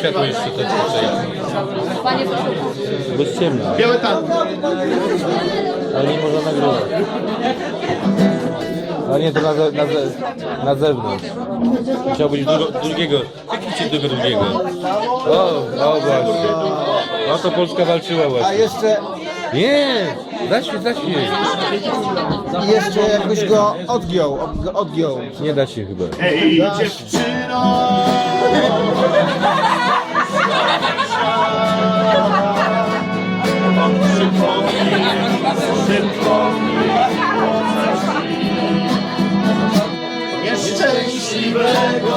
Światło jeszcze to tutaj. Panie proszę. Bo jest ciemno, Białe tanki. ale nie można nagrywać. Ale nie, to na, ze, na, ze, na zewnątrz. Musiał być drugo, drugiego. Kliknijcie tego drugiego. O, o właśnie. O to Polska walczyła A właśnie. jeszcze, Nie! Zaświeć, zaświeć. jeszcze jakbyś go odgiął, od- odgiął. Nie da się chyba. Hej dziewczyno! Przypomnij Nieszczęśliwego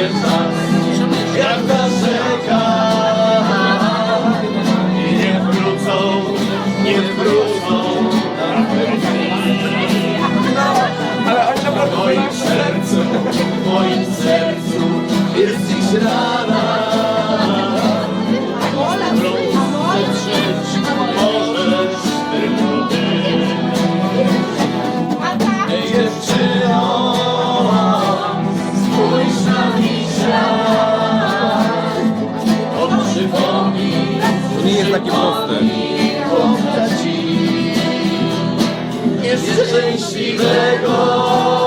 płynie czas, jak ta rzeka. I nie wrócą, nie wrócą. W moim sercu, w moim sercu jest dziś rana. Nieszczęśliwego. białego